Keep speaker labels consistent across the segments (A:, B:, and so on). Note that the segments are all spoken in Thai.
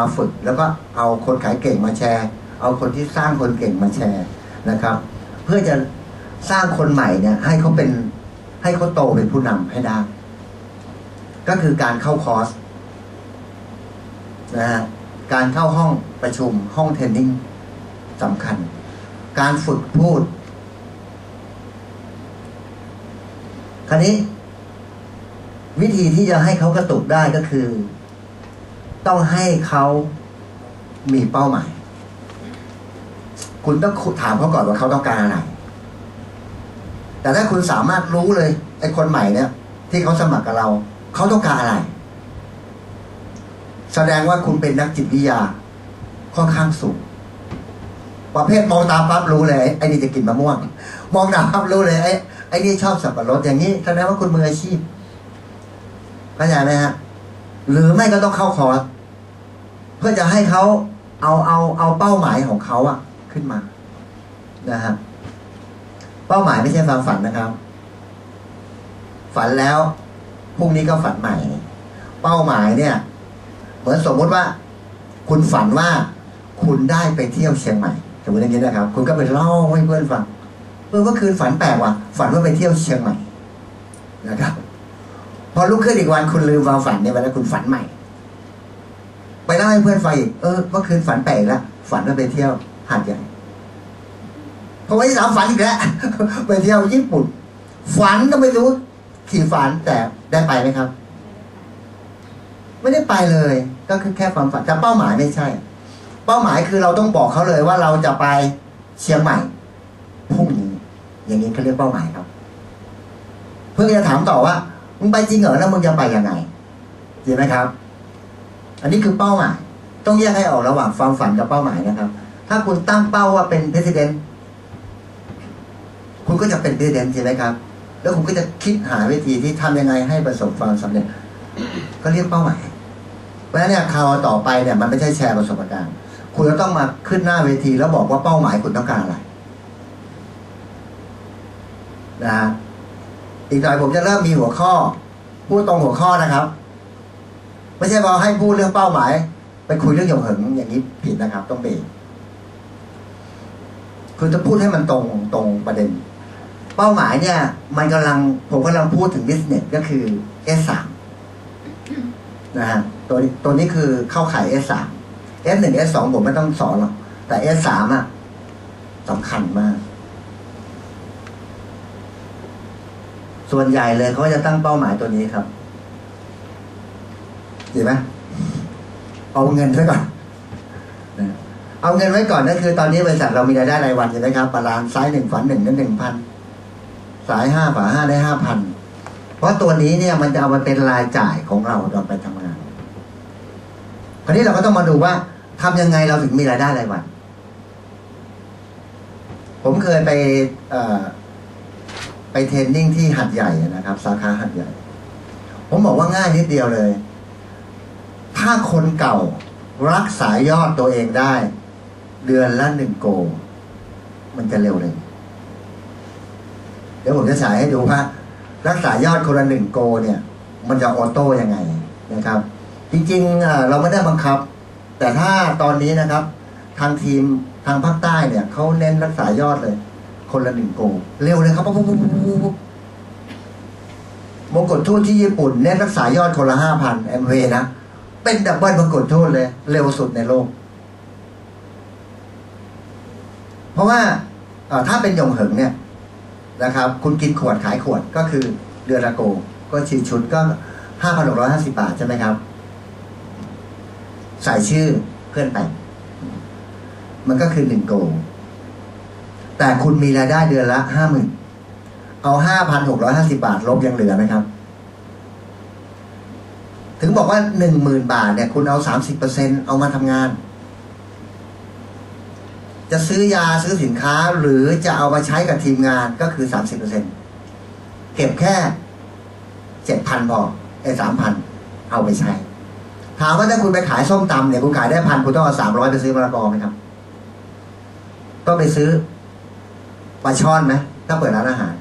A: มาฝึกแล้วก็เอาคนขายเก่งมาแชร์ เอาคนที่สร้างคนเก่งมาแชร์นะครับ เพื่อจะสร้างคนใหม่เนี่ยให้เขาเป็นให้เขาโตเป็นผู้นำให้ได้ก็คือการเข้าคอร์สนะฮะการเข้าห้องประชุมห้องเทรนนิ่งสำคัญ การฝึกพูด คราวนี้ วิธีที่จะให้เขากระตุกได้ก็คือ ต้องให้เขามีเป้าหมาย คุณต้องถามเขาก่อนว่าเขาต้องการอะไร แต่ถ้าคุณสามารถรู้เลยไอ้คนใหม่เนี่ย ที่เขาสมัครกับเรา เขาต้องการอะไร แสดงว่าคุณเป็นนักจิตวิทยาค่อนข้างสูงประเภทมองตาปั๊บรู้เลยไอ้นี่จะกินมะม่วง มองตาปั๊บรู้เลยไอ้ไอ้นี่ชอบสับปะรดอย่างนี้แสดงว่าคุณมืออาชีพเข้าใจไหมฮะหรือไม่ก็ต้องเข้าคอร์ส พื่อจะให้เขาเอาเอาเอาเป้าหมายของเขาอะขึ้นมานะฮะเป้าหมายไม่ใช่ความฝันนะครับ ฝันแล้วพรุ่งนี้ก็ฝันใหม่ เป้าหมายเนี่ย เหมือนสมมติว่า คุณฝันว่าคุณได้ไปเที่ยวเชียงใหม่สมมติอย่างนี้นะครับ คุณก็ไปเล่าให้เพื่อนฟังเออเมื่อคืนฝันแปลกว่ะฝันว่าไปเที่ยวเชียงใหม่นะครับ พอลุกขึ้นอีกวันคุณลืมความฝันเนี่ยไปแล้วคุณฝันใหม่ ไปเล่าให้เพื่อนฟังอีกเออเมื่อคืนฝันแปลกแล้วฝันว่าไปเที่ยวหาดใหญ่พอวันที่สามฝันอีกแล้วไปเที่ยวญี่ปุ่น ฝันก็ไม่รู้ขี่ฝันแต่ได้ไปไหมครับ ไม่ได้ไปเลย ก็คือแค่ความฝันแต่เป้าหมายไม่ใช่ เป้าหมายคือเราต้องบอกเขาเลยว่าเราจะไปเชียงใหม่พรุ่งนี้ อย่างนี้เขาเรียกเป้าหมายครับ เพื่อจะถามต่อว่ามึงไปจริงเหรอแล้วมึงจะไปยังไงเห็นไหมครับ อันนี้คือเป้าหมาย ต้องแยกให้ออกระหว่างความฝันกับเป้าหมายนะครับ ถ้าคุณตั้งเป้าว่าเป็นประธานคุณก็จะเป็นประธานใช่ไหมครับ แล้วคุณก็จะคิดหาวิธีที่ทำยังไงให้ประสบความสำเร็จ ก็เรียกเป้าหมาย เพราะฉะนั้นเนี่ยคราวต่อไปเนี่ยมันไม่ใช่แชร์ประสบการณ์ คุณจะต้องมาขึ้นหน้าเวที แล้วบอกว่าเป้าหมายคุณต้องการอะไรนะฮะอีกหน่อยผมจะเริ่มมีหัวข้อ พูดตรงหัวข้อนะครับ ไม่ใช่พอให้พูดเรื่องเป้าหมาย ไปคุยเรื่องหยงเหิงอย่างนี้ผิดนะครับ ต้องเบรกคุณจะพูดให้มันตรงตรงประเด็น เป้าหมายเนี่ย มันกำลังผมกำลังพูดถึง business ก็คือ S สามนะฮะตัวตัวนี้คือเข้าขาย S สาม S หนึ่ง S สองผมไม่ต้องสอนหรอกแต่ S สามอะสำคัญมาก ส่วนใหญ่เลยเขาจะตั้งเป้าหมายตัวนี้ครับ เห็นไหมเอาเงินไว้ก่อนเอาเงินไว้ก่อนนั่นคือ ตอนนี้บริษัทเรามีรายได้รายวันใช่ไหมครับบาลานซ์ซ้ายหนึ่งฝันหนึ่งนั้นหนึ่งพันสายห้าฝาห้าได้ห้าพันเพราะตัวนี้เนี่ยมันจะเอามาเป็นรายจ่ายของเราตอนไปทำงานคราวนี้เราก็ต้องมาดูว่าทำยังไงเราถึงมีรายได้รายวัน ผมเคยไปเอ่อไปเทรนนิ่งที่หัดใหญ่นะครับ สาขาหัดใหญ่ ผมบอกว่าง่ายนิดเดียวเลย ถ้าคนเก่ารักษายอดตัวเองได้ เดือนละหนึ่งโก มันจะเร็วเลย เดี๋ยวผมจะฉายให้ดูว่ารักษายอดคนละหนึ่งโกเนี่ย มันจะออโต้ยังไงนะครับ จริงๆเราไม่ได้บังคับ แต่ถ้าตอนนี้นะครับ ทางทีมทางภาคใต้เนี่ยเขาเน้นรักษายอดเลย คนละหนึ่งโก เร็วเลยครับปุ๊บปุ๊บปุ๊บปุ๊บมงกฎทูตที่ญี่ปุ่นเน้นรักษายอดคนละห้าพันแอมเวนะ เป็นดับเบิลมงกฎทูตเลย เร็วสุดในโลก เพราะว่าถ้าเป็นยงเหิงเนี่ยนะครับ คุณกินขวดขายขวดก็คือเดือนละโก ก็ชิ้นชุดก็ห้าพันหกร้อยห้าสิบาทใช่ไหมครับ ใส่ชื่อเพื่อนไป มันก็คือหนึ่งโก แต่คุณมีรายได้เดือนละห้าหมื่นเอาห้าพันหกร้อยห้าสิบาทลบยังเหลือไหมครับ ถึงบอกว่าหนึ่งหมื่นบาทเนี่ย คุณเอาสามสิบเปอร์เซ็นเอามาทำงาน จะซื้อยาซื้อสินค้าหรือจะเอามาใช้กับทีมงานก็คือสามสิบเปอร์เซ็นเก็บแค่เจ็ดพันพอไอ้สามพันเอาไปใช้ ถามว่าถ้าคุณไปขายส้มตำเนี่ยคุณขายได้พันคุณต้องเอาสามร้อยไปซื้อมะละกอไหมครับ ต้องไปซื้อปลาช่อนไหมถ้าเปิดร้านอาหาร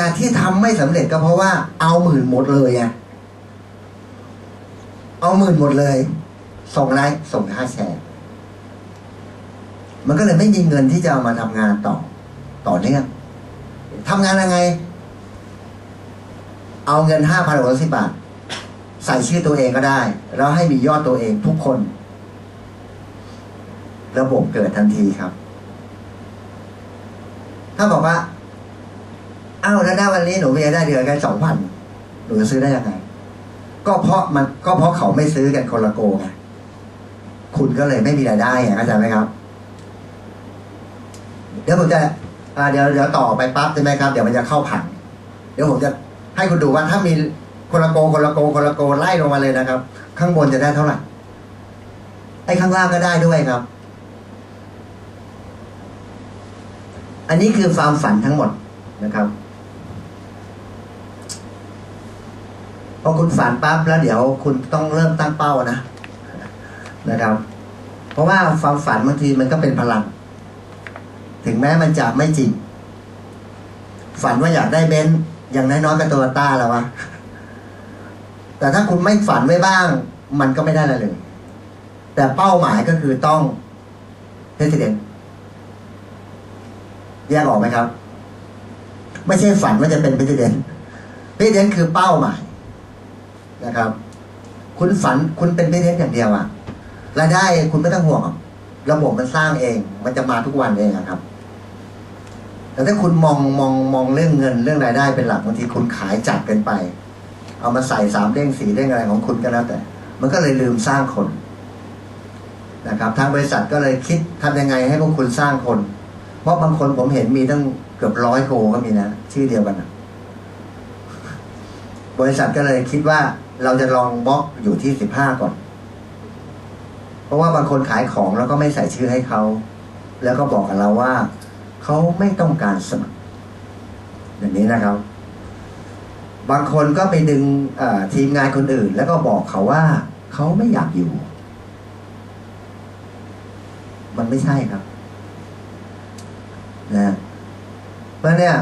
A: แต่ที่ทำไม่สำเร็จก็เพราะว่า เอาหมื่นหมดเลยไงเอาหมื่นหมดเลย ส่งอะไรส่งค่าแชร์ มันก็เลยไม่มีเงินที่จะเอามาทำงานต่อ ต่อเนื่องทำงานยังไง เอาเงินห้าพันหกร้อยสิบบาท ใส่ชื่อตัวเองก็ได้ แล้วให้มียอดตัวเองทุกคน ระบบเกิดทันทีครับ ถ้าบอกว่า อ้าวแล้วได้วันนี้หนูมีรายได้เดือนแค่สองพันหนูจะซื้อได้ยังไง ก็เพราะมันก็เพราะเขาไม่ซื้อกันคนละโกไงคุณก็เลยไม่มีรายได้ไงเข้าใจไหมครับ เดี๋ยวผมจะเดี๋ยวเดี๋ยวต่อไปปั๊บใช่ไหมครับ เดี๋ยวมันจะเข้าผัง เดี๋ยวผมจะให้คุณดูว่าถ้ามีคนละโกคนละโกคนละโกไล่ลงมาเลยนะครับ ข้างบนจะได้เท่าไหร่ไอ้ข้างล่างก็ได้ด้วยครับ อันนี้คือความฝันทั้งหมดนะครับ พอคุณฝันปั๊บแล้วเดี๋ยวคุณต้องเริ่มตั้งเป้านะนะครับ เพราะว่าความฝันบางทีมันก็เป็นพลัง ถึงแม้มันจะไม่จริง ฝันว่าอยากได้เบนซ์อย่างน้อยๆก็โตโยต้าแล้ววะแต่ถ้าคุณไม่ฝันไว้บ้าง มันก็ไม่ได้อะไรเลย แต่เป้าหมายก็คือต้องเพรสิดเนแยกออกไหมครับ ไม่ใช่ฝันว่าจะเป็นเพรสิดนเพรสิดนคือเป้าหมาย นะครับ คุณฝันคุณเป็นเพรสิดเนอย่างเดียวอะรายได้คุณไม่ต้องห่วงระบบมันสร้างเอง มันจะมาทุกวันเองครับ แต่ถ้าคุณมองมองมองเรื่องเงินเรื่องรายได้เป็นหลักบางทีคุณขายจัดเกินไป เอามาใส่สามเด้งสีเด้งอะไรของคุณก็แล้วแต่ มันก็เลยลืมสร้างคนนะครับทางบริษัทก็เลยคิดทำยังไงให้พวกคุณสร้างคน เพราะบางคนผมเห็นมีตั้งเกือบร้อยโกก็มีนะ ชื่อเดียวกันนะบริษัทก็เลยคิดว่า เราจะลองบล็อกอยู่ที่สิบห้าก่อน เพราะว่าบางคนขายของแล้วก็ไม่ใส่ชื่อให้เขา แล้วก็บอกกับเราว่า เขาไม่ต้องการสมัครอย่างนี้นะครับ บางคนก็ไปดึงทีมงานคนอื่น แล้วก็บอกเขาว่า เขาไม่อยากอยู่ มันไม่ใช่ครับ นะเพราะเนี่ย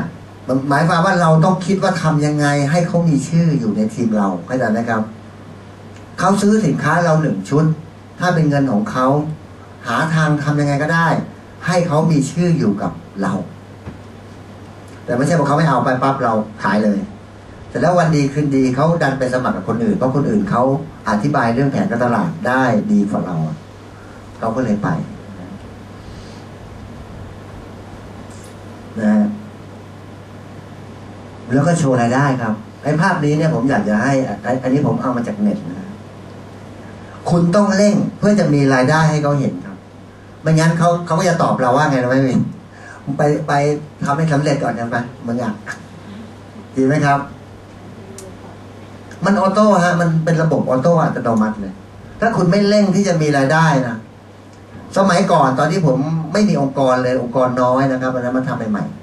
A: หมายความว่าเราต้องคิดว่าทำยังไง ให้เขามีชื่ออยู่ในทีมเราเข้าใจไหมครับเขาซื้อสินค้าเราหนึ่งชุด ถ้าเป็นเงินของเขาหาทางทำยังไงก็ได้ ให้เขามีชื่ออยู่กับเรา แต่ไม่ใช่บอกเขาไม่เอาไปปั๊บเราขายเลย แต่แล้ววันดีคืนดีเขาดันไปสมัครกับคนอื่นเพราะคนอื่นเขาอธิบายเรื่องแผนการตลาดได้ดีกว่าเราเขาก็เลยไปนะฮะ แล้วก็โชว์รายได้ครับไอ้ภาพนี้เนี่ยผมอยากจะให้อันนี้ผมเอามาจากเน็ตนะคุณต้องเร่งเพื่อจะมีรายได้ให้เขาเห็นครับไม่งั้นเขาเขาก็จะตอบเราว่าไงนะไม่มีไปไปทำให้สำเร็จก่อนกันไปมึงอะดีไหมครับ มันออโต้ฮะ มันเป็นระบบออโต้อัตโนมัติเลย ถ้าคุณไม่เร่งที่จะมีรายได้นะสมัยก่อนตอนที่ผมไม่มีองค์กรเลยองค์กรน้อยนะครับอันนั้นมาทำใหม่ๆ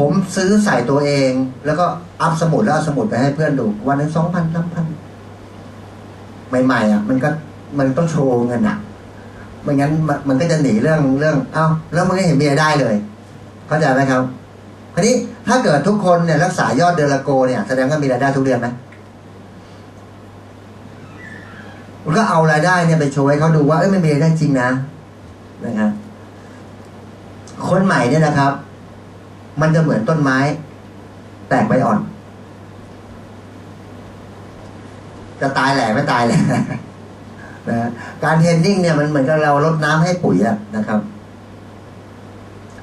A: ผมซื้อใส่ตัวเอง แล้วก็อัพสมุดแล้วเอาสมุดไปให้เพื่อนดู วันนึงสองพันสามพันใหม่ๆอะ มันก็มันต้องโชว์เงินอะไม่งั้นมันก็จะหนีเรื่องเรื่อง เอ้า แล้วมันก็เห็นมีรายได้เลย เข้าใจไหมครับคราวนี้ถ้าเกิดทุกคนเนี่ยรักษายอดเดือนละโกเนี่ยแสดงว่ามีรายได้ทุกเดือนไหมมันก็เอารายได้เนี่ยไปโชว์ให้เขาดูว่าเอ้ยมันมีรายได้จริงนะนะครับคนใหม่เนี่ยนะครับ มันจะเหมือนต้นไม้ แตกใบอ่อน จะตายแหล่ไม่ตายแหล่นะการเทรนนิ่งเนี่ยมันเหมือนกับเราลดน้ำให้ปุ๋ยอะนะครับ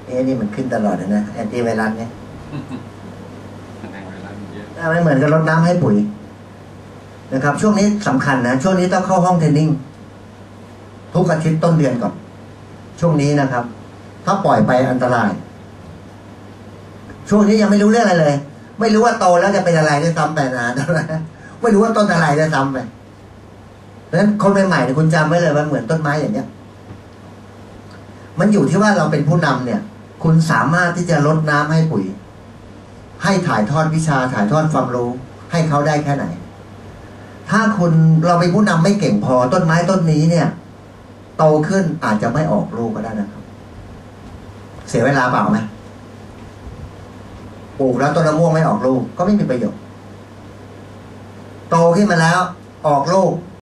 A: เอ๊ะนี่มันขึ้นตลอดเลยนะแอนตี้ไวรัสเนี่ยมันเหมือนกับลดน้ำให้ปุ๋ย นะครับ ช่วงนี้สำคัญนะ ช่วงนี้ต้องเข้าห้องเทรนนิ่ง ทุกอาทิตย์ต้นเดือนก่อน ช่วงนี้นะครับ ถ้าปล่อยไปอันตราย ช่วงนี้ยังไม่รู้เรื่องอะไรเลย ไม่รู้ว่าโตแล้วจะเป็นอะไรได้ซ้ำไปนะไม่รู้ว่าต้นอะไรได้ซ้ำไปเพราะฉะนั้นคนใหม่ๆเนี่ยคุณจำไว้เลยว่าเหมือนต้นไม้อย่างเนี้ย มันอยู่ที่ว่าเราเป็นผู้นำเนี่ย คุณสามารถที่จะลดน้ำให้ปุ๋ย ให้ถ่ายทอดวิชาถ่ายทอดความรู้ ให้เขาได้แค่ไหน ถ้าคุณเราเป็นผู้นำไม่เก่งพอต้นไม้ต้นนี้เนี่ยโตขึ้นอาจจะไม่ออกลูกก็ได้นะครับ เสียเวลาเปล่าไหม ปลูกแล้วต้นมะม่วงไม่ออกลูกก็ไม่มีประโยชน์โตขึ้นมาแล้วออกลูก